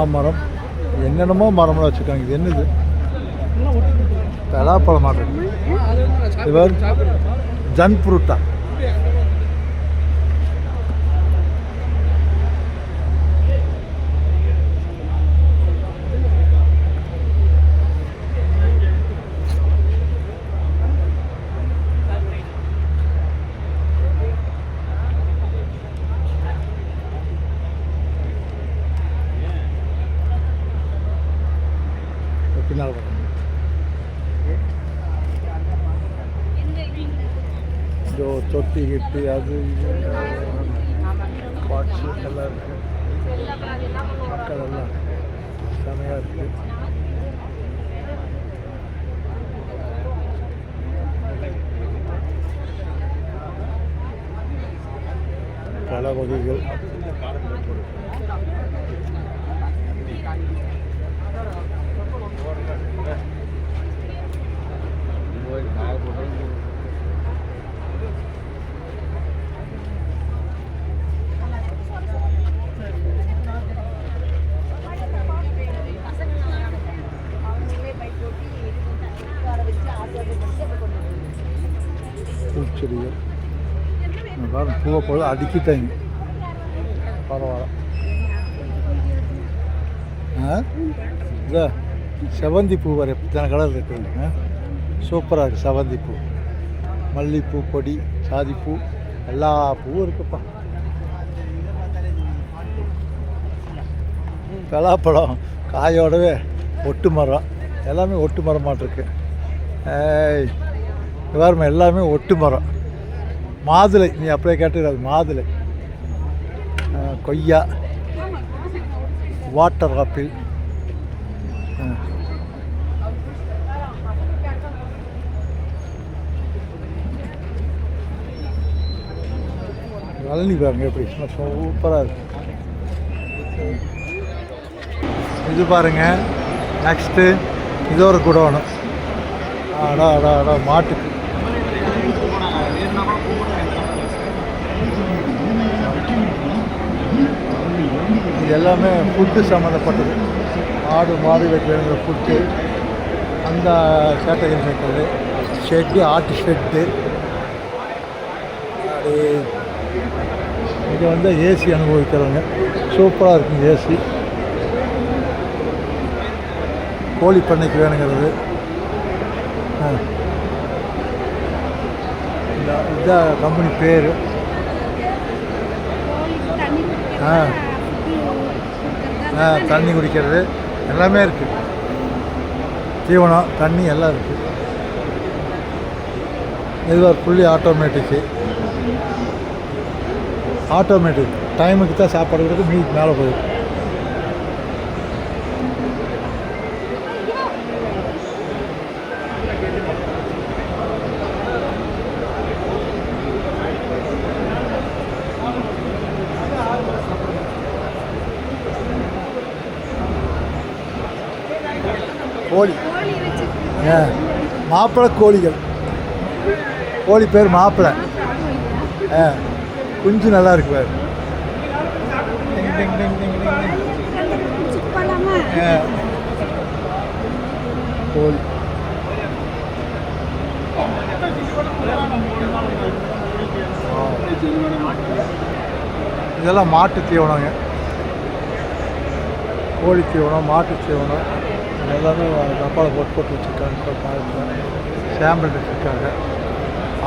மாமரம் என்னென்னமோ மரம்லாம் வச்சுருக்காங்க. இது என்னது? பலாப்பழம் மாட்டம் இவர் ஜன் பின்னால் பாருங்க. இதோ தொட்டி கிட்டி அது இது பாட்ஸு எல்லாம் இருக்கு மக்கள் எல்லாம் செமையாக இருக்கு பல வகைகள் பூச்செடிகள் இந்த பாருங்க பூவை போல அடுக்கிட்டாங்க பரவாயில்ல. ஆ? செவந்தி பூ வர எத்தனை கலர் இருக்குது சூப்பராக இருக்குது செவந்தி பூ. மல்லிப்பூ கொடி சாதிப்பூ எல்லா பூவும் இருக்குப்பா. பலாப்பழம் காயோடவே ஒட்டு மரம். எல்லாமே ஒட்டு மரமாட்டிருக்கு. மாட்டிருக்கு ஏய் எல்லாமே ஒட்டு மரம். மாதுளை நீ அப்படியே கேட்டுக்கிறது மாதுளை. கொய்யா வாட்டர் ஆப்பிள். ஆ. பாருங்க எப்படி சூப்பராக இருக்கு. இது பாருங்க நெக்ஸ்ட்டு இது ஒரு குடோனு அடா அடா அடா மாட்டுக்கு. இது எல்லாமே ஃபுட்டு சம்மந்தப்பட்டது. ஆடு மாடு வைக்கிற ஃபுட்டு அந்த கேட்டகரி வைக்கிறது ஷெட்டு ஆட்டு ஷெட்டு அது இது வந்து ஏசி அனுபவிக்கிறவங்க. சூப்பராக இருக்கும் ஏசி கோழி பண்ணைக்கு வேணுங்கிறது. இந்த இதான் கம்பெனி பேர். ஆ. தண்ணி குடிக்கிறது எல்லாமே இருக்குது தீவனம் தண்ணி எல்லாம் இருக்குது இது ஒரு புள்ளி ஆட்டோமேட்டிக்கு ஆட்டோமேட்டிக் டைமுக்கு தான் சாப்பாடு கொடுத்து மீதி மேலே போயிடும் கோழி ஆ மாப்பிள்ளை கோழிகள். கோழி பேர் மாப்பிள்ளை ஆ குஞ்சு நல்லா இருக்கு பேர். டிங் டிங் ஆ. கோழி. இதெல்லாம் மாட்டு தீவனங்க. கோழி தீவனம் மாட்டு தீவனம். எல்லாமே டப்பாவில் போட்டு போட்டு வச்சுருக்காங்க பாருங்க. சாம்பிள் வச்சுருக்காங்க.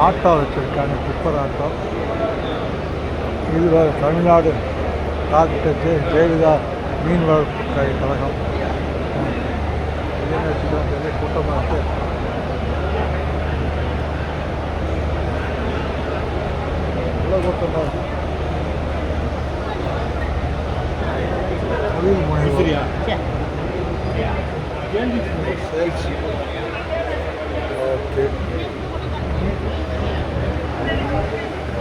ஆட்டோ வச்சுருக்காங்க டிப்பர் ஆட்டோ. இது தமிழ்நாடு டாக்டர் ஜெ ஜெயலலிதா மீன் வளர்ப்பு கழகம். என்ன வச்சுக்கலாம் பெரிய கூட்டமாக இருக்குது கூட்டமாக தொழில் முனைவோர் ஓகே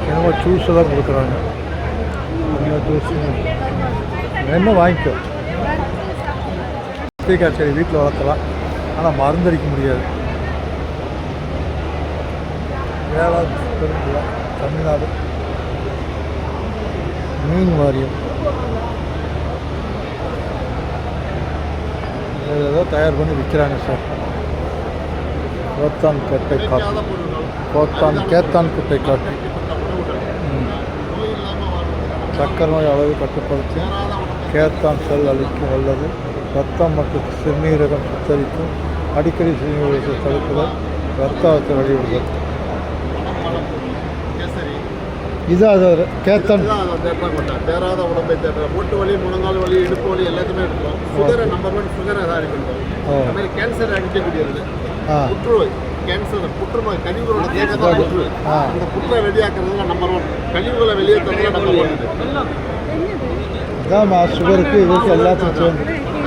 என்னமோ ஜூஸ் எல்லாம் கொடுக்குறாங்க. என்ன ஜூஸ் என்ன வாங்கிக்கோ. கத்திரிக்காய் செடி வீட்டில் வளர்த்தலாம் ஆனால் மருந்தடிக்க முடியாது. வேளாண் பெருங்குளம் தமிழ்நாடு மீன் வாரியம். ஏதோ தயார் பண்ணி விற்கிறாங்க சார். கோத்தான் கட்டை காஃபி கோத்தான் கேத்தான் குட்டை காஃபி சக்கர நோய் அளவு கட்டுப்படுத்தி கேத்தான் செல் அழிக்கும் வல்லது. ரத்தம் மற்றும் சிறுநீரகம் சுத்தரிக்கும். அடிக்கடி சிறுநீரகத்தை தடுப்பதால் ரத்த அழுத்தம் வழிவிடுதல் இது அது கேத்தான். தேட்டராக கொண்டேன் தேராத உடம்பை தேட்டர் மூட்டு வலி முழங்கால் வலி இடுப்பு வலி எல்லாத்தையுமே இருக்கும் சுகரை நம்பர் ஒன் சுகரை தான் அடிக்கணும் ஓ. அது மாதிரி கேன்சர் அடிக்கக்கூடியது. புற்றுநோய் கேன்சர் புற்றுநோய் கழிவுகளோட தேக்கத்தான் புற்று. அந்த புற்றை வெளியாக்குறதுல நம்பர் ஒன் கழிவுகளை வெளியேற்றுறதுல நம்பர் ஒன் இதாம்மா சுகருக்கு இதுக்கு எல்லாத்துக்கும்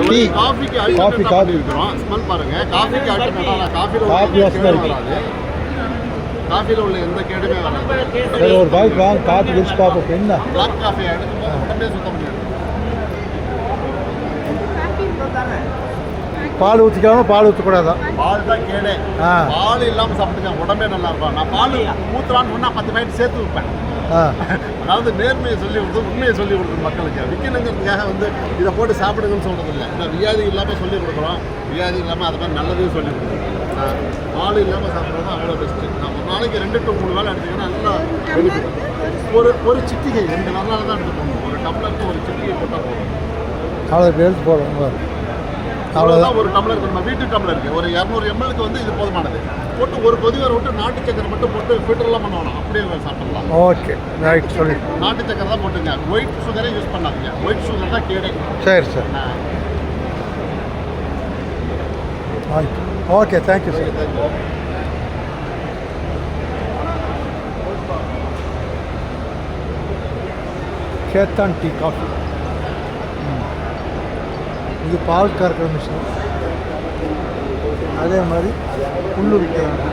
டீ. காஃபிக்கு காஃபி, காஃபி இருக்கிறோம். ஸ்மெல் பாருங்க. காஃபிக்கு காஃபி வாசனை இருக்கு. காஃபியில் உள்ள எந்த கேடுமே சரி ஒரு பாய்க்கு வாங்க காஃபி குடிச்சு பார்ப்போம். என்ன? பிளாக் காஃபி உடம்பே சுத்தம் பால் ஊற்றிக்கலாமா பால் ஊற்றக்கூடாதா பால் தான் கேடே. ஆ. பால் இல்லாம சாப்பிட்டுக்க உடம்பே நல்லா இருக்கும் நான் பால் ஊத்துறான்னு சொன்னா பத்து பாக்கெட் சேர்த்து வைப்பேன். ஆ. அதாவது நேர்மையை சொல்லி கொடுத்து உண்மையை சொல்லி கொடுக்குறது மக்களுக்கு. விற்கணுங்கிறதுக்காக வந்து இதை போட்டு சாப்பிடுங்கன்னு சொல்றது இல்லை நான் வியாதி இல்லாமல் சொல்லி கொடுக்குறோம். வியாதி இல்லாமல் அது மாதிரி நல்லதையும் சொல்லி கொடுக்குறோம் நான் பால் இல்லாமல் சாப்பிட்றது அவ்வளோ பெஸ்ட்டு நான் ஒரு நாளைக்கு ரெண்டு டு மூணு வேலை எடுத்தீங்கன்னா நல்லா. ஒரு ஒரு சிட்டிகை ரெண்டு நாளாக தான் எடுத்துக்கணும் ஒரு டம்ளருக்கு ஒரு சிட்டிகை போட்டால் போதும். அவ்வளோ எடுத்து போடுவோம் அவ்வளோதான் ஒரு டம்ளருக்கு நம்ம வீட்டு டம்ளருக்கு. ஒரு இரநூறு எம்எல்க்கு வந்து இது போதுமானது. போட்டு ஒரு கொதி வர விட்டு நாட்டு சக்கரை மட்டும் போட்டு ஃபில்டர்லாம் பண்ண வேணாம். அப்படியே சாப்பிடலாம். ஓகே. ரைட் சொல்லி நாட்டு சக்கரை தான் போட்டுங்க. ஒயிட் சுகரே யூஸ் பண்ணாதீங்க. ஒயிட் சுகர் தான் கேடே. சரி sir. Okay thank you sir Khaitan tea coffee இது பால் கறக்கிற மிஷின் அதே மாதிரி புல்லு விற்கிறாங்க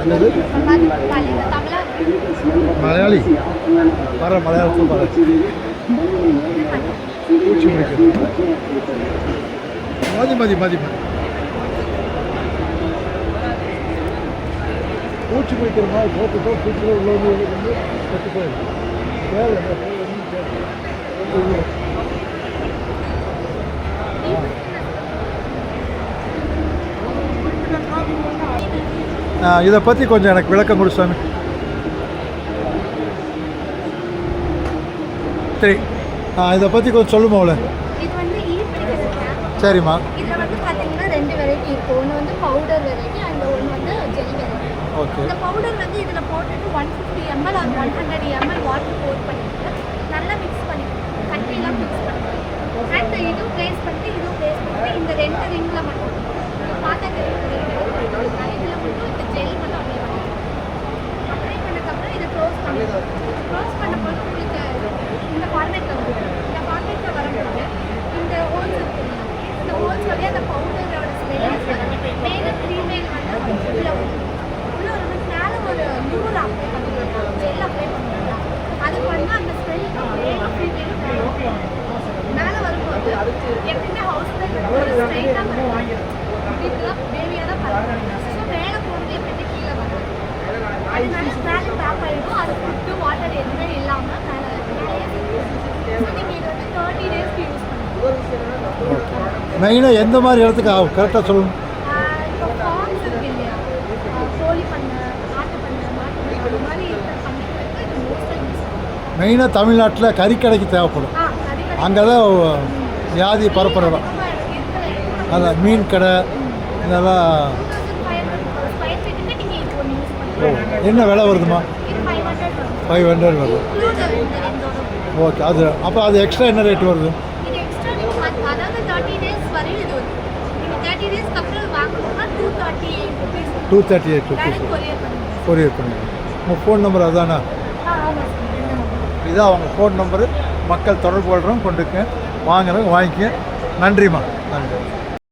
என்னது மலையாளி வர மலையாளத்தில் வர பூச்சி பிடிக்கிறது மதி மதி மதி மதி பூச்சி பிடிக்கிற மாதிரி போட்டு பூச்சியில் பூச்சி வந்து கட்டு செத்து போயிடும் தேவை இதை பற்றி கொஞ்சம் எனக்கு விளக்கம் கொடு சாமி ஆ இதை பற்றி கொஞ்சம் சொல்லுமா அவளை? சரிம்மா. இதில் வந்து பார்த்தீங்கன்னா ரெண்டு வெரைட்டி இருக்குது ஒன்று வந்து பவுடர் வெரைட்டி அண்ட் ஒன்று வந்து ஜெல் வெரைட்டி ஓகே இந்த பவுடர் வந்து இதில் போட்டுட்டு one fifty ML or one hundred ML water pour பண்ணிட்டு நல்லா மிக்ஸ் பண்ணிக்கணும். கட்டிலாம் மிக்ஸ் பண்ணிக்கணும். அண்ட் இதுவும் ப்ளேஸ் பண்ணிட்டு இதுவும் ப்ளேஸ் பண்ணிட்டு இந்த ரெண்டு ரிங்கில் மட்டும் நீங்க பார்த்தா தெரியும் இதில் மட்டும் இந்த ஜெல் மட்டும் அப்ளை பண்ணிக்கணும் அப்ளை பண்ணதுக்கப்புறம் இதை க்ளோஸ் பண்ணிடணும் க்ளோஸ் பண்ணும்போது உங்களுக்கு இந்த ஃபார்மேட்டில் வரும் இந்த ஃபார்மேட்டில் வரும்போது இந்த ஹோல்ஸ் இருக்கு இல்லையா? இந்த ஹோல்ஸ் வழியாக அந்த பவுடரோட ஸ்மெல் மேலே க்ரீமேல் வந்து உள்ளே வரும் உள்ளே வரும்போது மேலே ஒரு நூறு அப்ளை பண்ணுவோம் ஜெல் அப்ளை பண்ணுவோம் அது பண்ணால் அந்த ஸ்மெல் மேலே க்ரீமேலும் மேலே வரும்போது எப்பயுமே ஹவுஸில் ஒரு ஸ்ட்ரைட்டாக பண்ணுவாங்க வீட்டில் பேபியாக தான் பண்ணுவாங்க ஸோ மேலே போனது எப்பயுமே கீழே வரும் அதனால மேலே பேக் ஆகிடும் அது ஃபுட்டு வாட்டர் எதுவுமே இல்லாமல் மேலே மேலேயே ஸோ நீங்கள் இது வந்து தேர்ட்டி டேஸ்க்கு யூஸ் பண்ணுங்க. மெயினாக எந்த மாதிரி இடத்துக்கு ஆகும்? கரெக்டாக சொல்லணும் இப்போ ஃபார்ம்ஸ் இருக்கு இல்லையா? ஆஹ் கோழி பண்ணை ஆட்டு பண்ணை மாட்டு பண்ணை அது மாதிரி இருக்கிற பண்ணைகளுக்கு இது மோஸ்ட்டாக யூஸ் பண்ணுவோம். மெயினாக தமிழ்நாட்டில் கறிக்கடைக்கு தேவைப்படும். அங்கே தான் வியாதி பரப்புறலாம் அதான் மீன் கடை இதெல்லாம் ஸ்கொயர் ஃபீட்டுக்கு நீங்கள் இது ஒன்று யூஸ் ஓ பண்ணுங்க என்ன விலை வருதுமா ஃபைவ் ஹண்ட்ரட் வருது ஓகே அது அப்போ அது எக்ஸ்ட்ரா என்ன ரேட் வருது? Two thirty eight rupees courier பண்ணுங்க உங்கள் ஃபோன் நம்பர் அதானா. இதான் அவங்க ஃபோன் நம்பரு மக்கள் தொடர்பு கொள்கிறோம் கொண்டுக்க வாங்குறவங்க வாங்கிக்க. நன்றிம்மா. நன்றி.